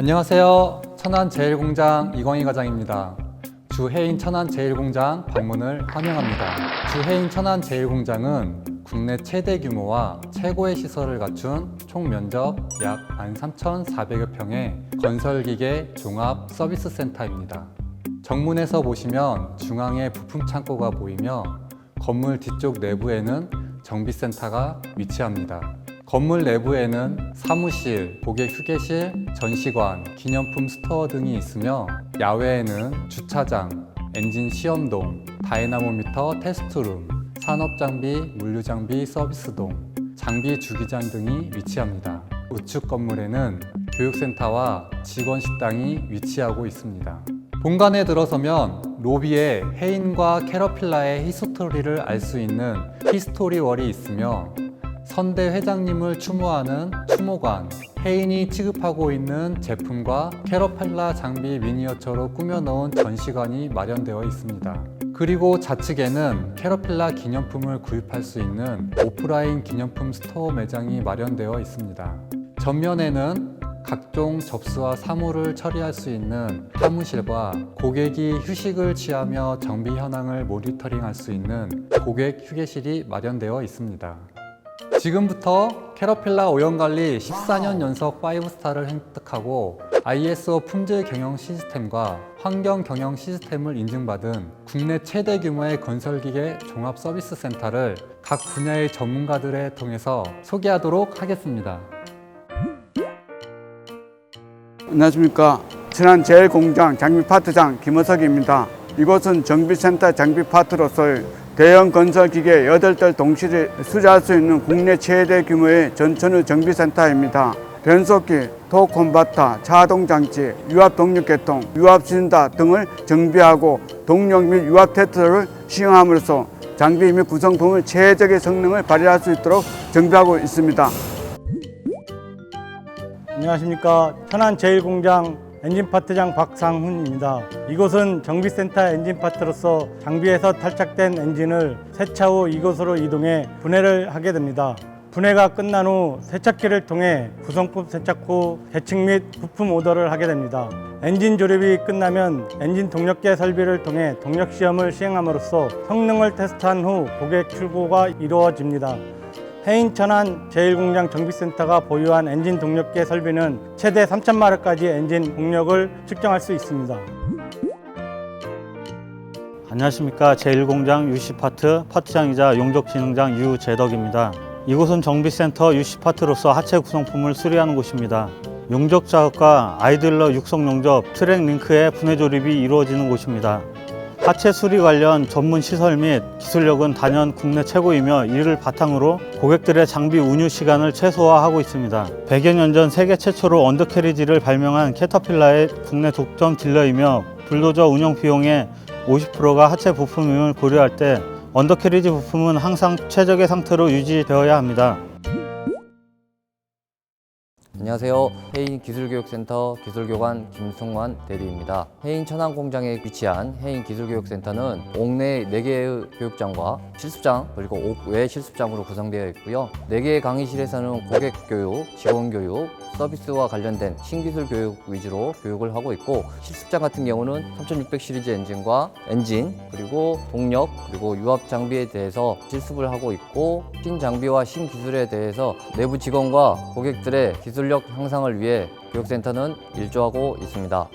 안녕하세요. 천안제일공장 이광희 과장입니다. 주해인 천안제일공장 방문을 환영합니다. 주해인 천안제일공장은 국내 최대 규모와 최고의 시설을 갖춘 총 면적 약 13,400여 평의 건설기계 종합 서비스 센터입니다. 정문에서 보시면 중앙에 부품 창고가 보이며 건물 뒤쪽 내부에는 정비센터가 위치합니다. 건물 내부에는 사무실, 고객 휴게실, 전시관, 기념품 스토어 등이 있으며 야외에는 주차장, 엔진 시험동, 다이나모미터 테스트룸, 산업장비, 물류장비 서비스동, 장비 주기장 등이 위치합니다. 우측 건물에는 교육센터와 직원 식당이 위치하고 있습니다. 본관에 들어서면 로비에 해인과 캐러필라의 히스토리를 알 수 있는 히스토리 월이 있으며 선대 회장님을 추모하는 추모관, 해인이 취급하고 있는 제품과 캐러필라 장비 미니어처로 꾸며놓은 전시관이 마련되어 있습니다. 그리고 좌측에는 캐러필라 기념품을 구입할 수 있는 오프라인 기념품 스토어 매장이 마련되어 있습니다. 전면에는 각종 접수와 사무를 처리할 수 있는 사무실과 고객이 휴식을 취하며 정비 현황을 모니터링할 수 있는 고객 휴게실이 마련되어 있습니다. 지금부터 캐러필라 오염관리 14년 연속 5스타를 획득하고 ISO 품질 경영 시스템과 환경 경영 시스템을 인증받은 국내 최대 규모의 건설기계 종합 서비스 센터를 각 분야의 전문가들에 통해서 소개하도록 하겠습니다. 안녕하십니까. 천안 제일공장 장비파트장 김호석입니다. 이곳은 정비센터 장비파트로서의 대형 건설기계 8대 동시에 수주할 수 있는 국내 최대 규모의 전천후 정비센터입니다. 변속기, 토 콤바타, 자동장치, 유압 동력계통, 유압 신다 등을 정비하고 동력 및 유압 테스트를 시행함으로써 장비 및 구성품을 최적의 성능을 발휘할 수 있도록 정비하고 있습니다. 안녕하십니까 천안 제일공장 엔진파트장 박상훈입니다. 이곳은 정비센터 엔진파트로서 장비에서 탈착된 엔진을 세차 후 이곳으로 이동해 분해를 하게 됩니다. 분해가 끝난 후 세척기를 통해 구성품 세척 후 대측 및 부품 오더를 하게 됩니다. 엔진 조립이 끝나면 엔진 동력계 설비를 통해 동력 시험을 시행함으로써 성능을 테스트한 후 고객 출고가 이루어집니다. 해인 천안 제1공장 정비센터가 보유한 엔진 동력계 설비는 최대 3,000마력까지 엔진 동력을 측정할 수 있습니다. 안녕하십니까 제1공장 UC파트 파트장이자 용접진흥장 유재덕입니다. 이곳은 정비센터 UC파트로서 하체 구성품을 수리하는 곳입니다. 용접 작업과 아이들러 육성 용접, 트랙 링크의 분해 조립이 이루어지는 곳입니다. 하체 수리 관련 전문 시설 및 기술력은 단연 국내 최고이며 이를 바탕으로 고객들의 장비 운유 시간을 최소화하고 있습니다. 100여 년 전 세계 최초로 언더캐리지를 발명한 캐터필라의 국내 독점 딜러이며 불도저 운영 비용의 50%가 하체 부품임을 고려할 때 언더캐리지 부품은 항상 최적의 상태로 유지되어야 합니다. 안녕하세요. 해인 기술교육센터 기술교관 김승환 대리입니다. 해인 천안 공장에 위치한 해인 기술교육센터는 옥내 4개의 교육장과 실습장 그리고 옥외 실습장으로 구성되어 있고요. 4개의 강의실에서는 고객 교육, 직원 교육, 서비스와 관련된 신기술 교육 위주로 교육을 하고 있고 실습장 같은 경우는 3600 시리즈 엔진과 엔진 그리고 동력 그리고 유압 장비에 대해서 실습을 하고 있고 신장비와 신기술에 대해서 내부 직원과 고객들의 기술력 향상을 위해 교육센터는 일조하고 있습니다.